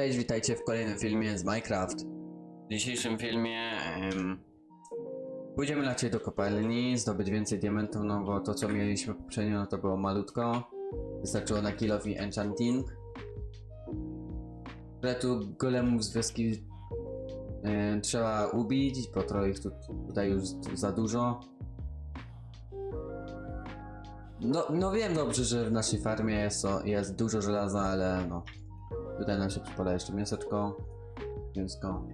Cześć, witajcie w kolejnym filmie z Minecraft. W dzisiejszym filmie em, pójdziemy raczej do kopalni, zdobyć więcej diamentów, no bo to co mieliśmy poprzednio no to było malutko. Wystarczyło na kill i enchanting. Tu golemów z wioski trzeba ubić, bo trochę ich tu, tutaj już za dużo. No, no wiem dobrze, że w naszej farmie jest, jest dużo żelaza, ale no. Tutaj nam się przypada jeszcze mięseczko. Mięsko.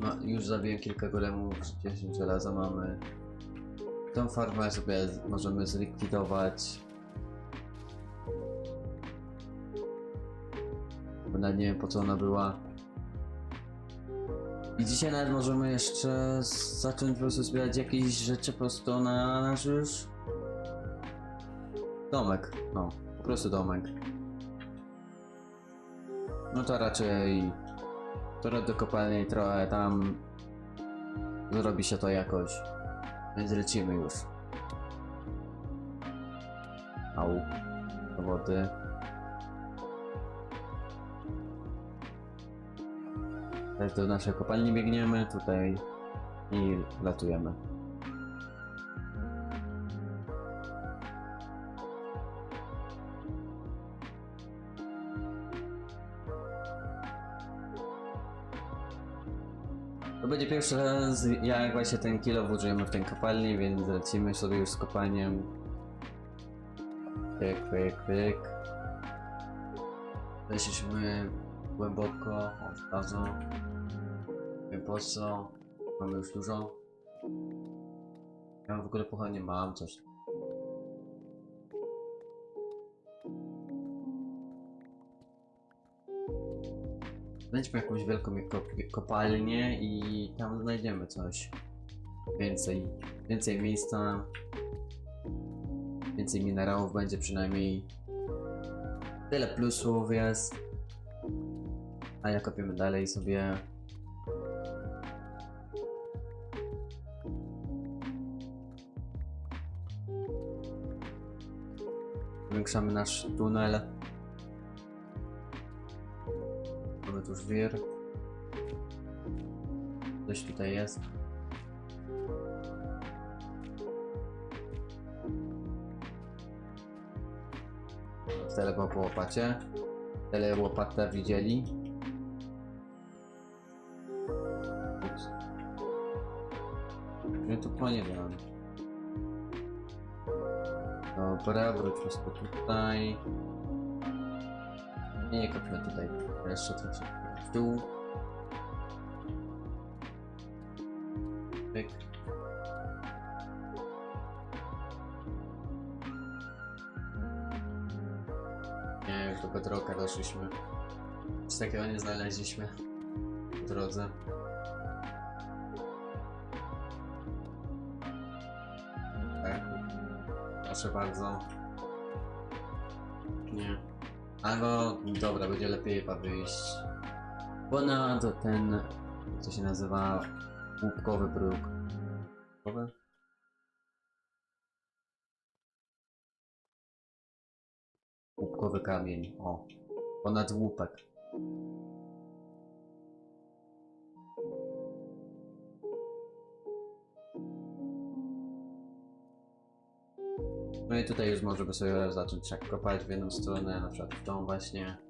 No, już zabiłem kilka golemów, 10 żelaza mamy. Tą farmę sobie możemy zlikwidować. Bo nawet nie wiem po co ona była. I dzisiaj nawet możemy jeszcze zacząć po prostu zbierać jakieś rzeczy po prostu na nasz już domek. No, po prostu domek. No to raczej trochę do kopalni, trochę tam zrobi się to jakoś. Więc lecimy już. Au. Do wody. Teraz do naszej kopalni biegniemy, tutaj i latujemy. Będzie pierwszy raz, jak właśnie ten kilo użyjemy w tej kopalni, więc lecimy sobie już z kopaniem. Pyk, pyk, pyk. Weszliśmy głęboko, od razu. Wiem po co. Mamy już dużo. Ja w ogóle pochodnie mam coś. Znajdźmy jakąś wielką kop- kopalnię i tam znajdziemy coś. Więcej, więcej miejsca. Więcej minerałów będzie przynajmniej. Tyle plusów jest. A jak kopiemy dalej sobie. Zwiększamy nasz tunel. Mamy tu już wir. Coś tutaj jest. Tyle było po łopacie. Tyle łopatę widzieli. Ups. Ja tu nie wiem. Dobra, wróćmy sobie tutaj. Nie, nie kopmy tutaj. Jeszcze trochę w dół. Pyk. Nie, już do Bedrocka doszliśmy. Nic takiego nie znaleźliśmy w drodze. Tak. Proszę bardzo. Nie. Albo, dobra, będzie lepiej chyba wyjść ponad ten, co się nazywa, łupkowy próg. Łupkowy? Łupkowy kamień, o. Ponad łupek. No i tutaj już możemy sobie zacząć jak kopać w jedną stronę, na przykład w tą właśnie.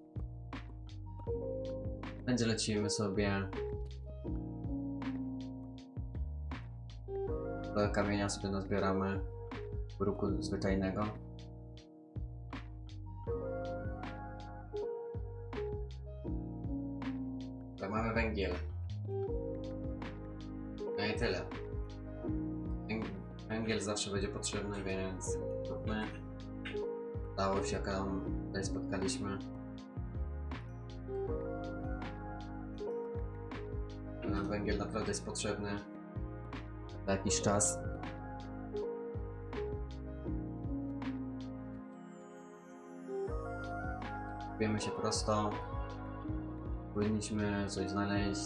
Będzie lecimy sobie. Do kamienia sobie nazbieramy. Bruku zwyczajnego. Tak, mamy węgiel. No i tyle. Węg- Węgiel zawsze będzie potrzebny, więc róbmy. Dało się, jak tam tutaj spotkaliśmy. Węgiel naprawdę jest potrzebny na jakiś czas. Wiemy się prosto. Powinniśmy coś znaleźć.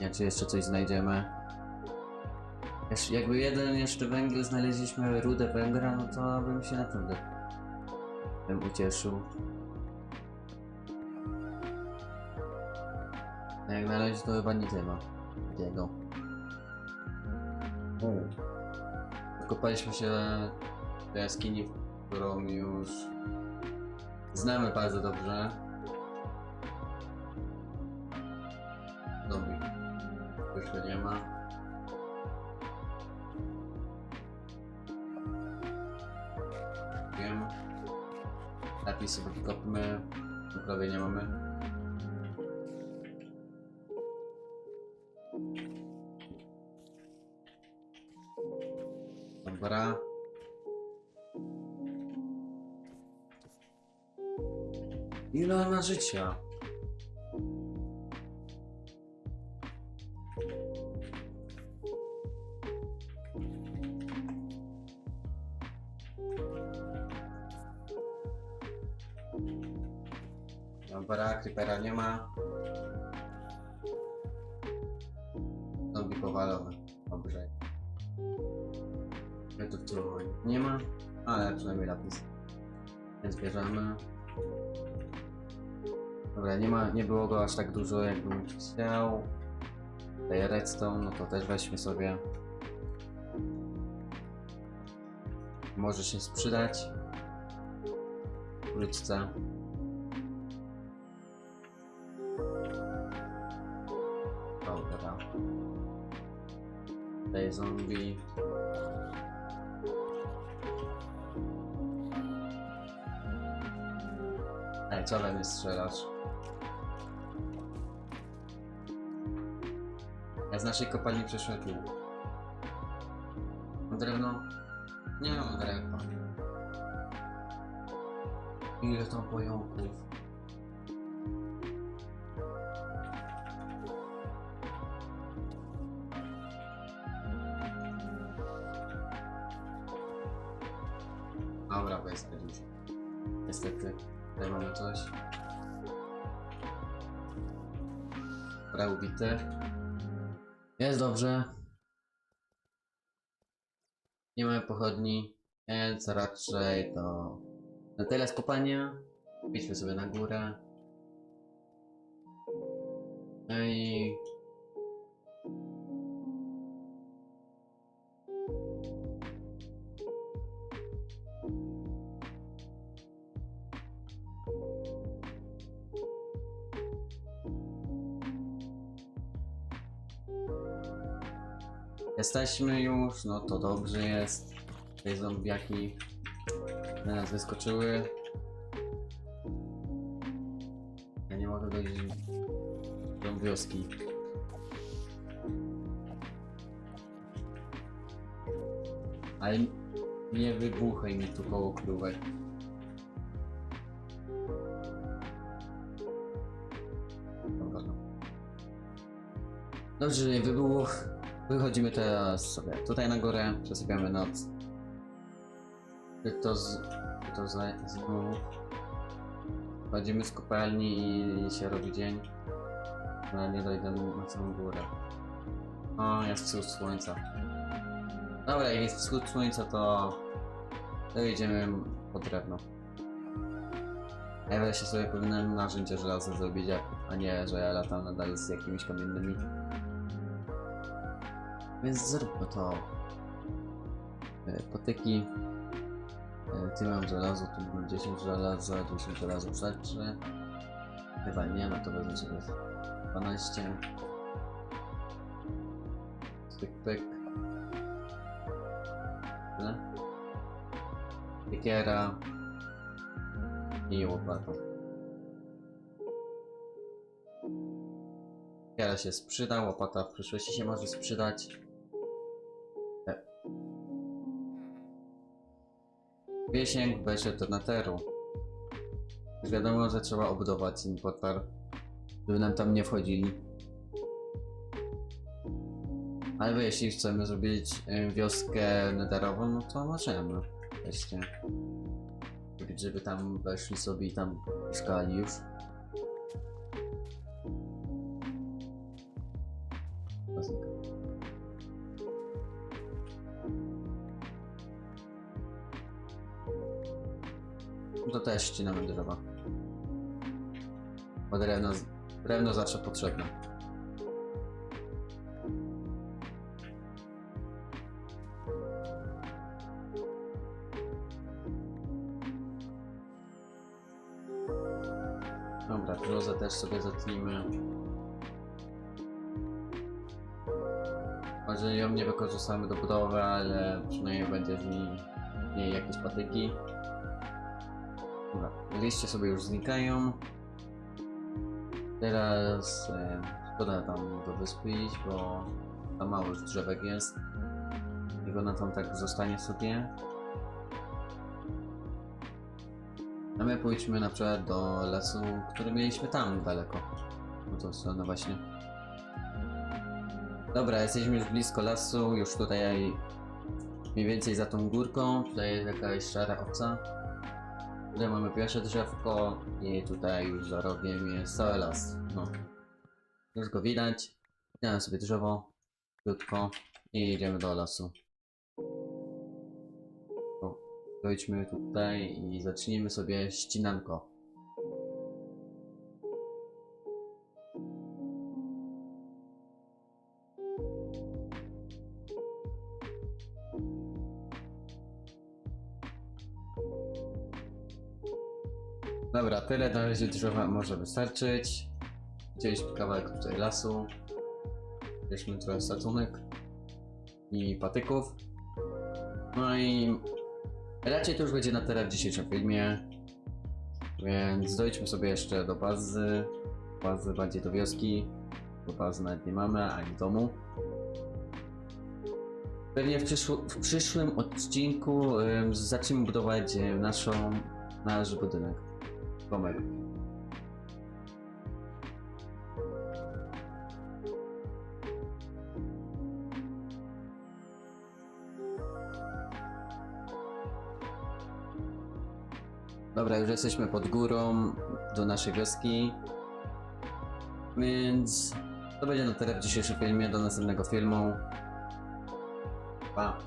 Nie, czy jeszcze coś znajdziemy. Jakby jeden jeszcze węgiel znaleźliśmy, rudę węgla, no to bym się naprawdę bym ucieszył. A jak na razie to chyba nic nie ma. Takiego. Wykopaliśmy się do jaskini, którą już znamy bardzo dobrze. Już go nie ma. Wiem. Lepiej sobie wykopmy. Tu prawie nie mamy. Dobra. Ile on ma życia? Dobra, creepera nie ma. Przynajmniej lapis. Więc bierzemy. Dobra, nie ma, nie było go aż tak dużo jakbym chciał. Tutaj redstone, no to też weźmy sobie. Może się sprzedać. Wkrótce. Dobra. Tutaj zombie. Ej, co we mnie? Ja z naszej kopalni przyszły tu. Mam drewno? Nie mam drewna. Ile tam pająków? Dobra, bez już. Niestety, tutaj mamy coś. Dobra. Jest dobrze. Nie mamy pochodni, więc raczej to na tyle z. Idźmy sobie na górę. Jesteśmy już, no to dobrze jest. Te zombiaki na nas wyskoczyły. Ja nie mogę dojść do wioski. Ale nie wybuchaj mi tu koło krówek. Dobrze, nie wybuch. Wychodzimy teraz sobie tutaj na górę, przesypiamy noc. Ty to z... To za... znów. Chodzimy z kopalni i się robi dzień. Ale nie dojdę na całą górę. O, jest wschód słońca. Dobra, jak jest wschód słońca, to... To idziemy po drewno. Ja wreszcie sobie powinienem narzędzie żelaza zrobić, a nie, że ja latam nadal z jakimiś kamiennymi. Więc zróbmy to. E, Patyki. E, Ty mam żelazo, tu mam 10 żelaza, 10 żelazo rzeczy. Chyba nie, no to wezmę sobie 12. Pyk, pyk. Tyle. Piekiera. I łopata. Piekiera się sprzyda, łopata w przyszłości się może sprzydać. Do Netheru. Już wiadomo, że trzeba obudować ten portal, żeby nam tam nie wchodzili. Ale jeśli chcemy zrobić wioskę netherową, no to możemy. Zrobić, żeby tam weszli sobie i tam mieszkali już. to też ścinamy drzewa. Bo drewno, drewno zawsze potrzebne. Dobra, grozę też sobie zatnijmy. Może ją nie wykorzystamy do budowy, ale przynajmniej będzie w niej, w niej jakieś patyki. Liście sobie już znikają. Teraz e, szkoda tam do wyspy iść, bo tam mało już drzewek jest. I ona tam tak zostanie sobie. A my pójdźmy na przykład do lasu, który mieliśmy tam daleko. No to stronę właśnie. Dobra, jesteśmy już blisko lasu, już tutaj mniej więcej za tą górką. Tutaj jest jakaś szara owca. Tutaj mamy pierwsze drzewko i tutaj już za rogiem cały las. No. Już go widać. Damy sobie drzewo, krótko i idziemy do lasu. Dojdźmy tutaj i zacznijmy sobie ścinanko. Dobra, tyle na razie drzewa może wystarczyć. Widzieliśmy kawałek tutaj lasu. Widzieliśmy trochę sadzonek i patyków. No i raczej to już będzie na tyle w dzisiejszym filmie. Więc dojdźmy sobie jeszcze do bazy. Bazy bardziej do wioski. Bo bazy nawet nie mamy, ani domu. Pewnie w, przyszł- w przyszłym odcinku zaczniemy budować y, naszą, nasz budynek. Domek. Dobra, już jesteśmy pod górą do naszej wioski. Więc to będzie na tyle w dzisiejszym filmie. Do następnego filmu. Pa.